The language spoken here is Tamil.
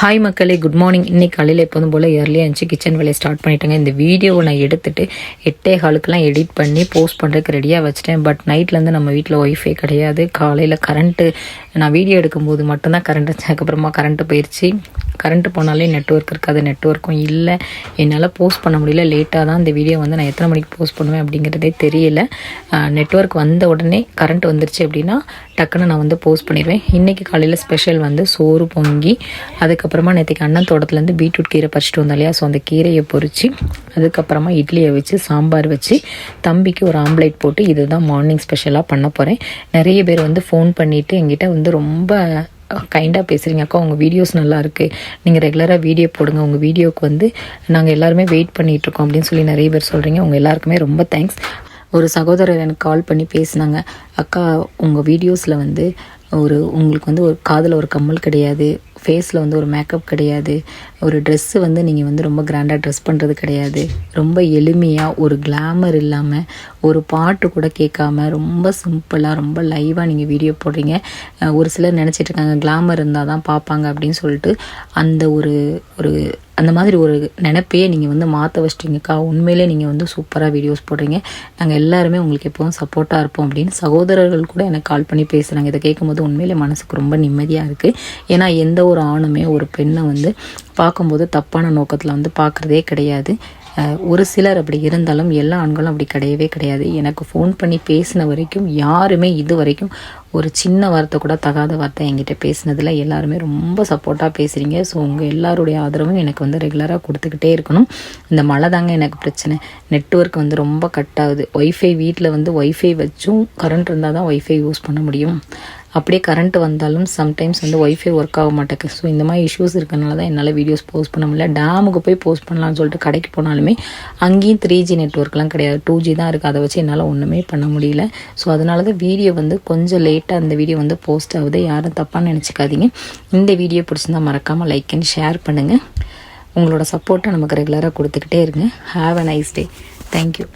ஹாய் மக்களே குட் மார்னிங் இன்னைக்கு காலையில் எப்போதும் போல் இயர்லியாக இருந்துச்சு கிச்சன் வேலையை ஸ்டார்ட் பண்ணிட்டேங்க. இந்த வீடியோவை நான் எடுத்துட்டு எட்டே காலுக்கெலாம் எடிட் பண்ணி போஸ்ட் பண்ணுறதுக்கு ரெடியாக வச்சிட்டேன். பட் நைட்லேருந்து நம்ம வீட்டில் ஒய்ஃபே கிடையாது. காலையில் கரண்ட்டு நான் வீடியோ எடுக்கும்போது மட்டும்தான் கரண்ட் இருந்துச்சு அதுக்கப்புறமா கரண்ட்டு போயிடுச்சு கரண்ட்டு போனாலே நெட்ஒர்க் இருக்காது நெட்ஒர்க்கும் இல்லை. என்னால் போஸ்ட் பண்ண முடியல. லேட்டாக தான் இந்த வீடியோ வந்து நான் எத்தனை மணிக்கு போஸ்ட் பண்ணுவேன் அப்படிங்கிறதே தெரியல. நெட்ஒர்க் வந்த உடனே கரண்ட் வந்துருச்சு அப்படின்னா டக்குன்னு நான் வந்து போஸ்ட் பண்ணிடுவேன். இன்றைக்கி காலையில் ஸ்பெஷல் வந்து சோறு பொங்கி அதுக்கப்புறமா நேற்றுக்கு அண்ணன் தோட்டத்துலேருந்து பீட்ரூட் கீரை பறிச்சிட்டு வந்தோம் இல்லையா? ஸோ அந்த கீரையை பொறிச்சு அதுக்கப்புறமா இட்லியை வச்சு சாம்பார் வச்சு தம்பிக்கு ஒரு ஆம்லேட் போட்டு இதுதான் மார்னிங் ஸ்பெஷலாக பண்ண போகிறேன் நிறைய பேர் வந்து ஃபோன் பண்ணிவிட்டு எங்கிட்ட வந்து ரொம்ப கைண்டாக பேசுகிறீங்க அக்கா உங்கள் வீடியோஸ் நல்லா இருக்குது நீங்கள் ரெகுலராக வீடியோ போடுங்க. உங்கள் வீடியோக்கு வந்து நாங்கள் எல்லாருமே வெயிட் பண்ணிகிட்டு இருக்கோம் அப்படின்னு சொல்லி நிறைய பேர் சொல்கிறீங்க உங்கள் எல்லாருக்குமே ரொம்ப தேங்க்ஸ் ஒரு சகோதரர் எனக்கு கால் பண்ணி பேசினாங்க. அக்கா உங்கள் வீடியோஸில் வந்து ஒரு உங்களுக்கு வந்து ஒரு காதில் ஒரு கம்மல் கிடையாது. ஃபேஸில் வந்து ஒரு மேக்கப் கிடையாது. ஒரு ட்ரெஸ்ஸு வந்து நீங்கள் வந்து ரொம்ப கிராண்டாக ட்ரெஸ் பண்ணுறது கிடையாது. ரொம்ப எளிமையாக ஒரு கிளாமர் இல்லாமல் ஒரு பாட்டு கூட கேட்காம ரொம்ப சிம்பிளாக ரொம்ப லைவாக நீங்கள் வீடியோ போடுறீங்க. ஒரு சிலர் நினச்சிட்டு இருக்காங்க கிளாமர் இருந்தால் தான் பார்ப்பாங்க அப்படின்னு சொல்லிட்டு அந்த ஒரு ஒரு அந்த மாதிரி ஒரு நினைப்பையே நீங்கள் வந்து மாற்ற வச்சிட்டிங்கக்கா. உண்மையிலே நீங்கள் வந்து சூப்பராக வீடியோஸ் போடுறீங்க. நாங்கள் எல்லாருமே உங்களுக்கு எப்போவும் சப்போர்ட்டாக இருப்போம் அப்படின்னு சகோதரர்கள் கூட எனக்கு கால் பண்ணி பேசுகிறாங்க இதை கேட்கும்போது உண்மையிலே மனசுக்கு ரொம்ப நிம்மதியாக இருக்குது ஏன்னா எந்த ஒரு ஆணுமே ஒரு பெண்ணை வந்து பார்க்கும்போது தப்பான நோக்கத்தில் வந்து பார்க்குறதே கிடையாது. ஒரு சிலர் அப்படி இருந்தாலும் எல்லா ஆண்களும் அப்படி கிடையவே கிடையாது. எனக்கு ஃபோன் பண்ணி பேசின வரைக்கும் யாருமே இது வரைக்கும் ஒரு சின்ன வார்த்தை கூட தகாத வார்த்தை என்கிட்ட பேசினதில் எல்லாருமே ரொம்ப சப்போர்ட்டாக பேசுகிறீங்க ஸோ உங்கள் எல்லாருடைய ஆதரவும் எனக்கு வந்து ரெகுலராக கொடுத்துக்கிட்டே இருக்கணும். இந்த மழை தாங்க எனக்கு பிரச்சனை. நெட்ஒர்க் வந்து ரொம்ப கட் ஆகுது. ஒய்ஃபை வீட்டில் வந்து ஒய்ஃபை வச்சும் கரண்ட் இருந்தால் தான் ஒய்ஃபை யூஸ் பண்ண முடியும். அப்படியே கரண்ட் வந்தாலும் சம்டைம்ஸ் வந்து ஒய்ஃபை ஒர்க் ஆக மாட்டேங்குது. ஸோ இந்த மாதிரி இஷ்யூஸ் இருக்கனால தான் என்னால் வீடியோஸ் போஸ்ட் பண்ண முடியல. டேமுக்கு போய் போஸ்ட் பண்ணலாம்னு சொல்லிட்டு கடைக்கு போனாலுமே அங்கேயும் த்ரீ ஜி நெட்ஒர்க்லாம் கிடையாது. டூ ஜி தான் இருக்குது அதை வச்சு என்னால் ஒன்றுமே பண்ண முடியல. ஸோ அதனால தான் வீடியோ வந்து கொஞ்சம் லேட்டாக அந்த வீடியோ வந்து போஸ்ட் ஆகுது. யாரும் தப்பாக நினச்சிக்காதீங்க. இந்த வீடியோ பிடிச்சிருந்தா மறக்காமல் லைக் அண்ட் ஷேர் பண்ணுங்கள் உங்களோட சப்போர்ட்டை நமக்கு ரெகுலராக கொடுத்துக்கிட்டே இருங்க. Have a nice day thank you